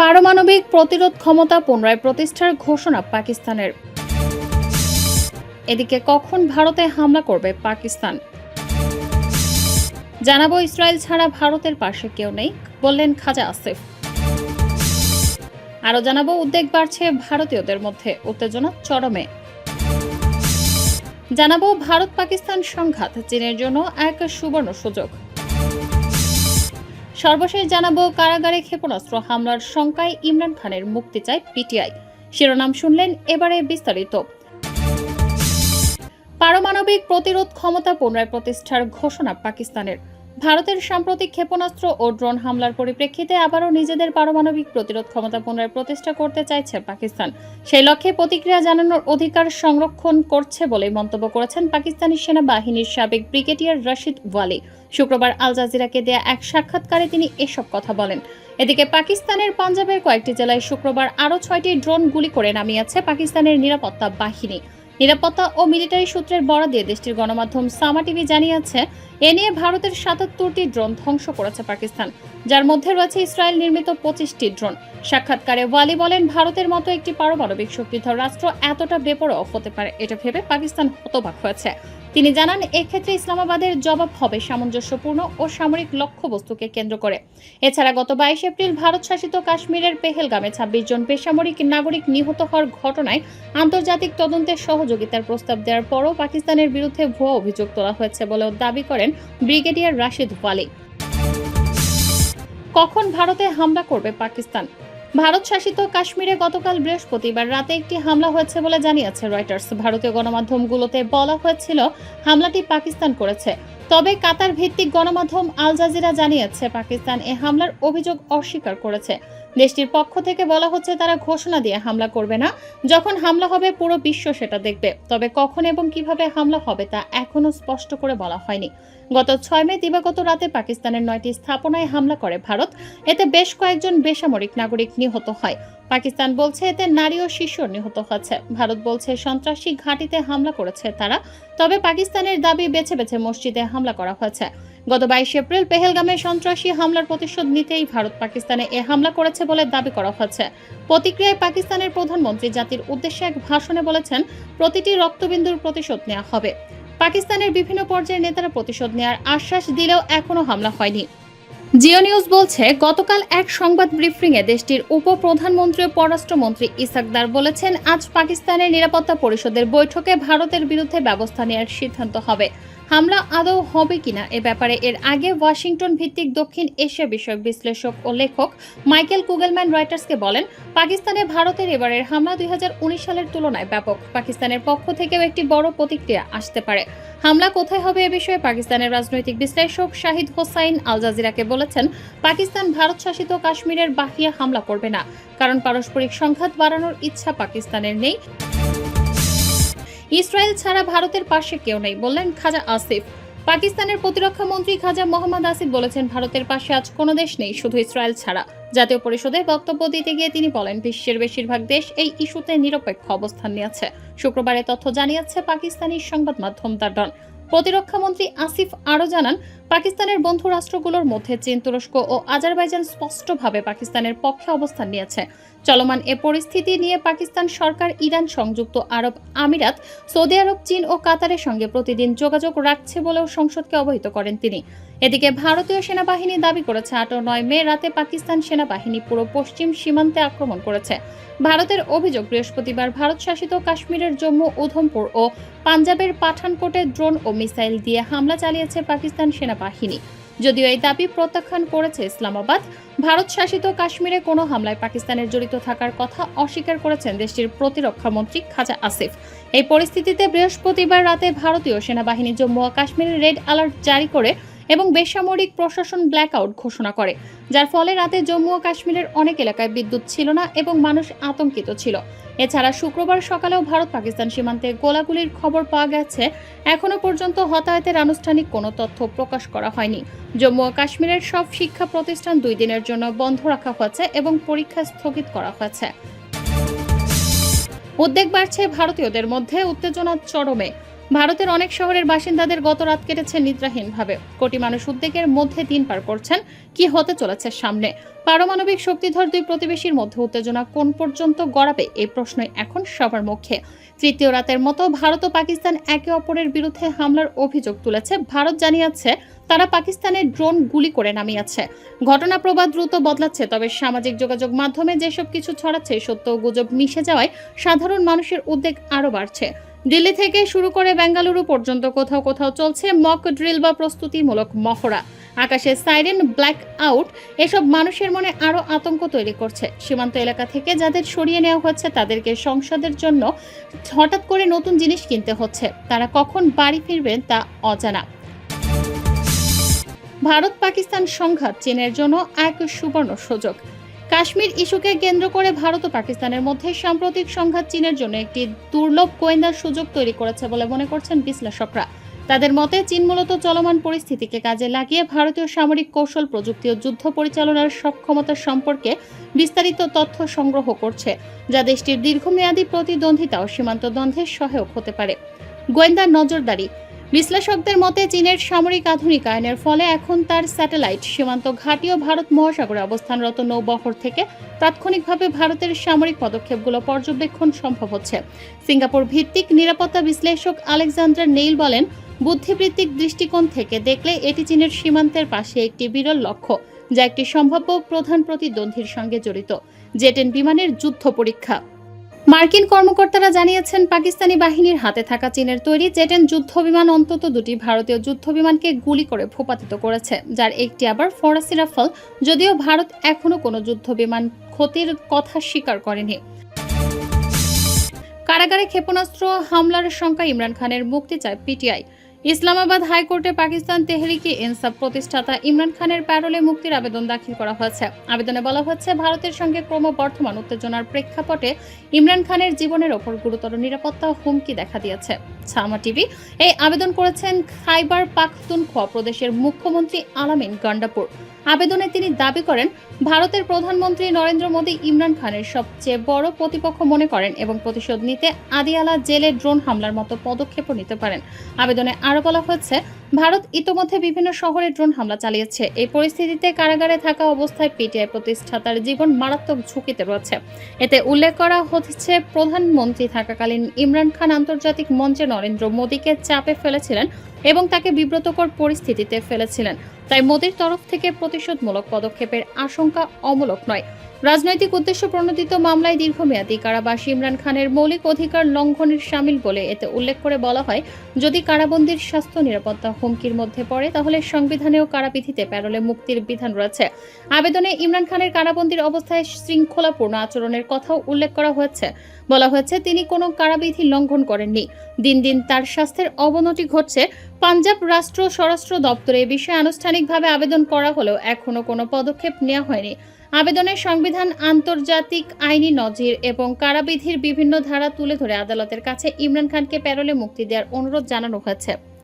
পারমাণবিক প্রতিরোধ ক্ষমতা পুনরায় প্রতিষ্ঠার ঘোষণা পাকিস্তানের। এদিকে কখন ভারতে হামলা করবে পাকিস্তান? জানাব ইসরায়েল ছাড়া ভারতের পাশে কেউ নেই, বললেন খাজা আসিফ। আরও জানাব, উদ্বেগ বাড়ছে ভারতীয়দের মধ্যে, উত্তেজনা চরমে। জানাব ভারত পাকিস্তান সংঘাত, চীনের জন্য এক সুবর্ণ সুযোগ। সর্বশেষ জানাব কারাগারে ক্ষেপণাস্ত্র হামলার শঙ্কায় ইমরান খানের মুক্তি চায় পিটিআই। শিরোনাম শুনলেন এবারে বিস্তারিত। পারমাণবিক প্রতিরোধ ক্ষমতা পুনরায় প্রতিষ্ঠার ঘোষণা পাকিস্তানের। ভারতের সাম্প্রতিক ক্ষেপণাস্ত্র ও ড্রোন হামলার পরিপ্রেক্ষিতে আবারও নিজেদের পারমাণবিক প্রতিরোধ ক্ষমতা পুনরায় প্রতিষ্ঠা করতে চাইছে পাকিস্তান। সেই লক্ষ্যে প্রতিক্রিয়া জানানোর অধিকার সংরক্ষণ করছে বলে মন্তব্য করেছেন পাকিস্তানি সেনাবাহিনীর সাবেক ব্রিগেডিয়ার রশিদ ওয়ালি। শুক্রবার আল জাজিরাকে দেয়া এক সাক্ষাৎকারে তিনি এসব কথা বলেন। এদিকে পাকিস্তানের পাঞ্জাবের কয়েকটি জেলায় শুক্রবার আরও ছয়টি ড্রোন গুলি করে নামিয়েছে পাকিস্তানের নিরাপত্তা বাহিনী। নিরাপত্তা ও মিলিটারি সূত্রের বরাদ দিয়ে দেশটির গণমাধ্যম সামা টিভি জানিয়েছে, এ নিয়ে ভারতের সাতাত্তরটি ড্রোন ধ্বংস করেছে পাকিস্তান, যার মধ্যে রয়েছে ইসরায়েল নির্মিত পঁচিশটি ড্রোন। সাক্ষাৎকারে ওয়ালি বলেন, ভারতের মতো একটি পারমাণবিক শক্তিধর রাষ্ট্র এতটা বেপরোয়া হতে পারে, এটা ভেবে পাকিস্তান হতবাক হয়েছে। তিনি জানান, এক্ষেত্রে ইসলামাবাদের জবাব হবে সামঞ্জস্যপূর্ণ ও সামরিক লক্ষ্যবস্তুকে কেন্দ্র করে। এছাড়া গত বাইশ এপ্রিল ভারত শাসিত কাশ্মীরের পেহেলগামে ছাব্বিশ জন বেসামরিক নাগরিক নিহত হওয়ার ঘটনায় আন্তর্জাতিক তদন্তে তদন্তের সহযোগিতার প্রস্তাব দেওয়ার পরও পাকিস্তানের বিরুদ্ধে ভুয়া অভিযোগ তোলা হয়েছে বলেও দাবি করেন ব্রিগেডিয়ার রাশিদ ওয়ালি। কখন ভারতে হামলা করবে পাকিস্তান? ভারত শাসিত কাশ্মীরে গতকাল বৃহস্পতিবার রাতে একটি হামলা হয়েছে বলে জানিয়েছে রয়টার্স। ভারতীয় গণমাধ্যমগুলোতে বলা হয়েছিল হামলাটি পাকিস্তান করেছে। তবে কাতার ভিত্তিক গণমাধ্যম আল জাজিরা জানিয়েছে পাকিস্তান এ হামলার অভিযোগ অস্বীকার করেছে। দেশটির পক্ষ থেকে বলা হচ্ছে তারা ঘোষণা দিয়ে হামলা করবে না। যখন হামলা হবে, পুরো বিশ্ব সেটা দেখবে। তবে কখন এবং কীভাবে হামলা হবে, তা এখনও স্পষ্ট করে বলা হয়নি। গত ছয় মে, দিবাগত রাতে পাকিস্তানের নয়টি স্থাপনায় হামলা করে ভারত। এতে বেশ কয়েকজন বেসামরিক নাগরিক নিহত হয়। পাকিস্তান বলছে এতে নারী ও শিশু নিহত হয়েছে ভারত বলছে সন্ত্রাসী ঘাঁটিতে হামলা করেছে তারা, তবে পাকিস্তানের দাবি বেছে বেছে মসজিদে হামলা করা হয়েছে। গত বাইশ এপ্রিল পেহেলগামে সন্ত্রাসী হামলার প্রতিশোধ নিতেই ভারত পাকিস্তানে এ হামলা করেছে বলে দাবি করা হয়েছে প্রতিক্রিয়ায় পাকিস্তানের প্রধানমন্ত্রী জাতির উদ্দেশ্যে এক ভাষণে বলেছেন, প্রতিটি রক্তবিন্দুর প্রতিশোধ নেওয়া হবে। পাকিস্তানের বিভিন্ন পর্যায়ের নেতারা প্রতিশোধ নেওয়ার আশ্বাস দিলেও এখনও হামলা হয়নি। জিও নিউজ বলছে, গতকাল এক সংবাদ ব্রিফিংয়ে দেশটির উপপ্রধানমন্ত্রী ও পররাষ্ট্রমন্ত্রী ইসাকদার বলেছেন, আজ পাকিস্তানের নিরাপত্তা পরিষদের বৈঠকে ভারতের বিরুদ্ধে ব্যবস্থা নেওয়ার সিদ্ধান্ত হবে। হামলা আদৌ হবে কিনা এ ব্যাপারে এর আগে ওয়াশিংটন ভিত্তিক দক্ষিণ এশিয়া বিষয়ক বিশ্লেষক ও লেখক মাইকেল কুগেলম্যান রয়টার্সকে বলেন, পাকিস্তানে ভারতের এবারের হামলা দুই হাজার উনিশ সালের তুলনায় ব্যাপক। পাকিস্তানের পক্ষ থেকেও একটি বড় প্রতিক্রিয়া আসতে পারে। হামলা কোথায় হবে এ বিষয়ে পাকিস্তানের রাজনৈতিক বিশ্লেষক শাহিদ হোসাইন আল জাজিরাকে বলেছেন, পাকিস্তান ভারত শাসিত কাশ্মীরের বাহিয়া হামলা করবে না, কারণ পারস্পরিক সংঘাত বাড়ানোর ইচ্ছা পাকিস্তানের নেই। ইসরায়েল ছাড়া ভারতের পাশে কেউ নেই, বললেন খাজা আসিফ। পাকিস্তানের প্রতিরক্ষা মন্ত্রী খাজা মোহাম্মদ আসিফ বলেছেন, ভারতের পাশে আজ কোনো দেশ নেই, শুধু ইসরায়েল ছাড়া। জাতীয় পরিষদে বক্তব্য দিতে গিয়ে তিনি বলেন, বিশ্বের বেশিরভাগ দেশ এই ইস্যুতে নিরপেক্ষ অবস্থান নিয়েছে। শুক্রবারে তথ্য জানিয়েছে পাকিস্তানি সংবাদ মাধ্যম দ্য প্রতিরক্ষা মন্ত্রী আসিফ আরও জানান পাকিস্তানের বন্ধু রাষ্ট্রগুলোর মধ্যে চীন তুরস্ক ও আজারবাইজান স্পষ্টভাবে পাকিস্তানের পক্ষে অবস্থান নিয়েছে। চলমান এ পরিস্থিতি নিয়ে পাকিস্তান সরকার ইরান সংযুক্ত আরব আমিরাত, সৌদি আরব, চীন ও কাতারের সঙ্গে প্রতিদিন যোগাযোগ রাখছে বলেও সংসদকে অবহিত করেন তিনি। এদিকে ভারতীয় সেনাবাহিনী দাবি করেছে, আট ও নয় মে রাতে পাকিস্তান সেনাবাহিনী পুরো পশ্চিম সীমান্তে আক্রমণ করেছে। ভারতের অভিযোগ, বৃহস্পতিবার ভারত শাসিত কাশ্মীরের জম্মু, উধমপুর ও পাঞ্জাবের পাঠানকোটে ড্রোন ও মিসাইল দিয়ে হামলা চালিয়েছে পাকিস্তান সেনাবাহিনী যদিও এই দাবি প্রত্যাখ্যান করেছে ইসলামাবাদ, ভারত শাসিত কাশ্মীরে কোনো হামলায় পাকিস্তানের জড়িত থাকার কথা অস্বীকার করেছেন দেশটির প্রতিরক্ষা মন্ত্রী খাজা আসিফ। এই পরিস্থিতিতে বৃহস্পতিবার রাতে ভারতীয় সেনাবাহিনী জম্মু ও কাশ্মীরে রেড অ্যালার্ট জারি করে এবং বেসামরিক প্রশাসন ব্ল্যাকআউট ঘোষণা করে, যার ফলে রাতে জম্মু ও কাশ্মীরের অনেক এলাকায় বিদ্যুৎ ছিল না এবং মানুষ আতঙ্কিত ছিল। এছাড়া শুক্রবার সকালেও ভারত পাকিস্তান সীমান্তে গোলাগুলির খবর পাওয়া গেছে। এখনও পর্যন্ত হতাহতের আনুষ্ঠানিক কোনো তথ্য প্রকাশ করা হয়নি। জম্মু ও কাশ্মীরের সব শিক্ষা প্রতিষ্ঠান দুই দিনের জন্য বন্ধ রাখা হয়েছে এবং পরীক্ষা স্থগিত করা হয়েছে। উদ্বেগ বাড়ছে ভারতীয়দের মধ্যে, উত্তেজনা চরমে। ভারতের অনেক শহরের বাসিন্দাদের গত রাত কেটেছে নিদ্রাহীনভাবে। কোটি মানুষ উদ্বেগের মধ্যে দিন পার করছেন। কি হতে চলেছে সামনে? পারমাণবিক শক্তিধর দুই প্রতিবেশীর মধ্যে উত্তেজনা কোন পর্যন্ত গড়াবে এই প্রশ্নই এখন সবার মুখে। তৃতীয় রাতের মতো ভারত ও পাকিস্তান একে অপরের বিরুদ্ধে হামলার অভিযোগ তুলেছে। ভারত জানিয়েছে, তারা পাকিস্তানের ড্রোন গুলি করে নামিয়েছে। ঘটনা প্রবাহ দ্রুত বদলাচ্ছে, তবে সামাজিক যোগাযোগ মাধ্যমে যেসব কিছু ছড়াচ্ছে, সত্য গুজব মিশে যাওয়ায় সাধারণ মানুষের উদ্বেগ আরও বাড়ছে। দিল্লি থেকে শুরু করে বেঙ্গালুরু পর্যন্ত কোথাও কোথাও চলছে মক ড্রিল বা প্রস্তুতিমূলক মহড়া। আকাশে সাইরেন ব্ল্যাক আউট এসব মানুষের মনে আরও আতঙ্ক তৈরি করছে। সীমান্ত এলাকা থেকে যাদের সরিয়ে নেওয়া হচ্ছে, তাদেরকে সংসদের জন্য হঠাৎ করে নতুন জিনিস কিনতে হচ্ছে। তারা কখন বাড়ি ফিরবেন তা অজানা। ভারত পাকিস্তান সংঘাত, চীনের জন্য এক সুবর্ণ সুযোগ। কাশ্মীর ইস্যুকে কেন্দ্র করে ভারত ও পাকিস্তানের মধ্যে সাম্প্রতিক সংঘাত চীনের জন্য একটি দুর্লভ গোয়েন্দার সুযোগ তৈরি করেছে বলে মনে করছেন বিশ্লেষকরা। তাদের মতে, চীন মূলত চলমান পরিস্থিতিকে কাজে লাগিয়ে ভারতীয় সামরিক কৌশল, প্রযুক্তি ও যুদ্ধ পরিচালনার সক্ষমতা সম্পর্কে বিস্তারিত তথ্য সংগ্রহ করছে, যা দেশটির দীর্ঘমেয়াদী প্রতিদ্বন্দ্বিতা ও সীমান্ত দ্বন্দ্বের সহায়ক হতে পারে। গোয়েন্দা নজরদারি বিশ্লেষকদের মতে, চীনের সামরিক আধুনিকায়নের ফলে এখন তার স্যাটেলাইট সীমান্ত ঘাঁটি ও ভারত মহাসাগরে অবস্থানরত নৌবহর থেকে তাৎক্ষণিকভাবে ভারতের সামরিক পদক্ষেপগুলো পর্যবেক্ষণ সম্ভব হচ্ছে। সিঙ্গাপুর ভিত্তিক নিরাপত্তা বিশ্লেষক আলেকজান্ডার নেইল বলেন, বুদ্ধিবৃত্তিক দৃষ্টিকোণ থেকে দেখলে এটি চীনের সীমান্তের পাশে একটি বিরল লক্ষ্য, যা একটি সম্ভাব্য প্রধান প্রতিদ্বন্দ্বীর সঙ্গে জড়িত। জেটেন বিমানের যুদ্ধ পরীক্ষা। মার্কিন কর্মকর্তারা জানিয়েছেন, পাকিস্তানি বাহিনীর হাতে থাকা চীনের তৈরি জেটেন যুদ্ধ বিমান অন্তত দুটি ভারতীয় যুদ্ধ বিমানকে গুলি করে ভূপাতিত করেছে, যার একটি আবার ফরাসি রাফল, যদিও ভারত এখনও কোনো যুদ্ধ বিমান ক্ষতির কথা স্বীকার করেনি। কারাগারে ক্ষেপণাস্ত্র হামলার শঙ্কা ইমরান খানের মুক্তি চায় পিটিআই। ইসলামাবাদ হাইকোর্টে পাকিস্তান তেহরিকি ইনসাফ প্রতিষ্ঠাতা ইমরান খানের প্যারোলে মুক্তির আবেদন দাখিল করা হয়েছে। আবেদনে বলা হচ্ছে, ভারতের সঙ্গে ক্রমবর্ধমান উত্তেজনার প্রেক্ষাপটে ইমরান খানের জীবনের ওপর গুরুতর নিরাপত্তা হুমকি দেখা দিয়েছে। সামা টিভি এই আবেদন করেছেন খাইবার পাখতুনখোয়া প্রদেশের মুখ্যমন্ত্রী আলামিন গন্ডাপুর। আবেদনে তিনি দাবি করেন, ভারতের প্রধানমন্ত্রী নরেন্দ্র মোদী ইমরান খানের সবচেয়ে বড় প্রতিপক্ষ মনে করেন এবং প্রতিশোধ নিতে আদিয়ালা জেলে ড্রোন হামলার মতো পদক্ষেপও নিতে পারেন। আবেদনে আরও বলা হচ্ছে ভারত ইতোমধ্যে বিভিন্ন শহরে ড্রোন হামলা চালিয়েছে। এই পরিস্থিতিতে কারাগারে থাকা অবস্থায় পিটিআই প্রতিষ্ঠাতার জীবন মারাত্মক ঝুঁকিতে রয়েছে। এতে উল্লেখ করা হচ্ছে, প্রধানমন্ত্রী থাকাকালীন ইমরান খান আন্তর্জাতিক মঞ্চে নরেন্দ্র মোদীকে চাপে ফেলেছিলেন এবং তাকে বিব্রতকর পরিস্থিতিতে ফেলেছিলেন। তাই মোদীর তরফ থেকে প্রতিশোধমূলক পদক্ষেপের আশঙ্কা অমূলক নয়। রাজনৈতিক উদ্দেশ্য প্রণোদিত মামলায় দীর্ঘমেয়াদী কারাবাস ইমরান খানের মৌলিক অধিকার লঙ্ঘনের সামিল বলে এতে উল্লেখ করে বলা হয়, যদি কারাবন্দির স্বাস্থ্য নিরাপত্তা হুমকির মধ্যে পড়ে, তাহলে সংবিধানেও কারাবিধিতে প্যারোলে মুক্তির বিধান রয়েছে। আবেদনে ইমরান খানের কারাবন্দির অবস্থায় শৃঙ্খলাপূর্ণ আচরণের কথাও উল্লেখ করা হয়েছে। বলা হয়েছে, তিনি কোনো কারাবিধি লঙ্ঘন করেননি। দিন দিন তার স্বাস্থ্যের অবনতি ঘটছে। পাঞ্জাব রাষ্ট্র স্বরাষ্ট্র দপ্তরে এ বিষয়ে আনুষ্ঠানিকভাবে আবেদন করা হলেও এখনও কোনো পদক্ষেপ নেওয়া হয়নি। আবেদনে সংবিধান, আন্তর্জাতিক আইনি নজির এবং কারাবিধির বিভিন্ন ধারা তুলে ধরে আদালতের কাছে ইমরান খানকে প্যারোলে মুক্তি দেওয়ার অনুরোধ জানানো হয়েছে।